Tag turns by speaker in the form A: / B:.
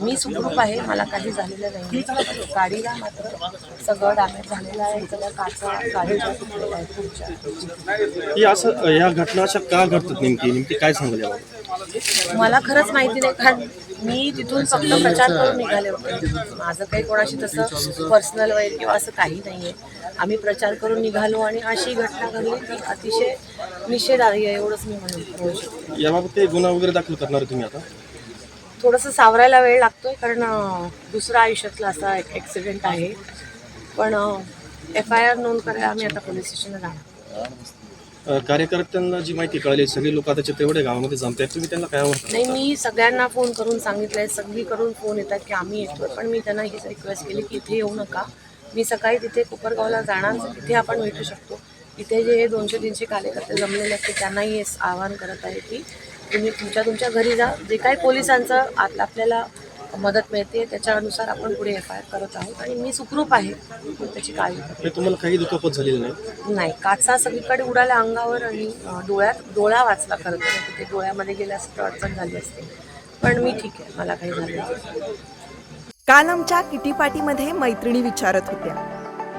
A: मी सुखरूप आहे मला काही झालेलं नाही. गाडीला मात्र सगळं डॅमेज झालेलं आहे सगळ्या काचा गाडीच्या तुटलेल्या आहेत पुढच्या
B: ही असं ह्या घटना अशा का घडतात नेमकी? नेमकी काय सांगाल
A: मला खरंच माहिती नाही कारण मी तिथून फक्त प्रचार करून निघाले होते. माझं काही कोणाशी तसं पर्सनल वगैरे किंवा असं काही नाही आहे आम्ही प्रचार करून निघालो आणि अशी घटना घडली ती अतिशय निषेधार्ह आहे एवढंच मी म्हणून. म्हणू शकते
B: याबाबत गुन्हा वगैरे दाखल करणार तुम्ही आता?
A: थोडंसं सावरायला वेळ लागतोय कारण अं, दुसरा आयुष्यातला असा एक ॲक्सिडेंट आहे. पण एफ आय आर नोंद करायला आम्ही आता पोलीस स्टेशनला जाणार.
B: कार्यकर्त्यांना जी माहिती कळली सगळे लोक आता तेवढे गावामध्ये जमत आहेत तुम्ही त्यांना काय
A: नाही मी सगळ्यांना फोन करून सांगितलंय सगळी करून फोन येतात की आम्ही येतोय पण मी त्यांना हीच रिक्वेस्ट केली की इथे येऊ नका. मी सकाळी तिथे कोपरगावला जाणार तिथे आपण भेटू शकतो. इथे जे दोनशे तीनशे कार्यकर्ते जमलेले आहेत ते त्यांनाही आवाहन करत आहे की तुम्ही तुमच्या तुमच्या घरी जा. जे काही पोलिसांचं आत आपल्याला मदत मिळते त्याच्यानुसार आपण पुढे एफ आय आर करत आहोत. आणि मी सुखरूप आहे. त्याची काळजी करते.
B: हे तुम्हाला काही दुखापत झालेली नाही?
A: नाही. काचा सगळीकडे उडाल्या अंगावर आणि डोळ्यात डोळा वाचला खरं तर. ते डोळ्यामध्ये गेल्या असं तर अडचण झाली असते. पण मी ठीक आहे. मला काही झालं नाही.
C: काल आमच्या किटी पार्टीमध्ये मैत्रिणी विचारत होत्या.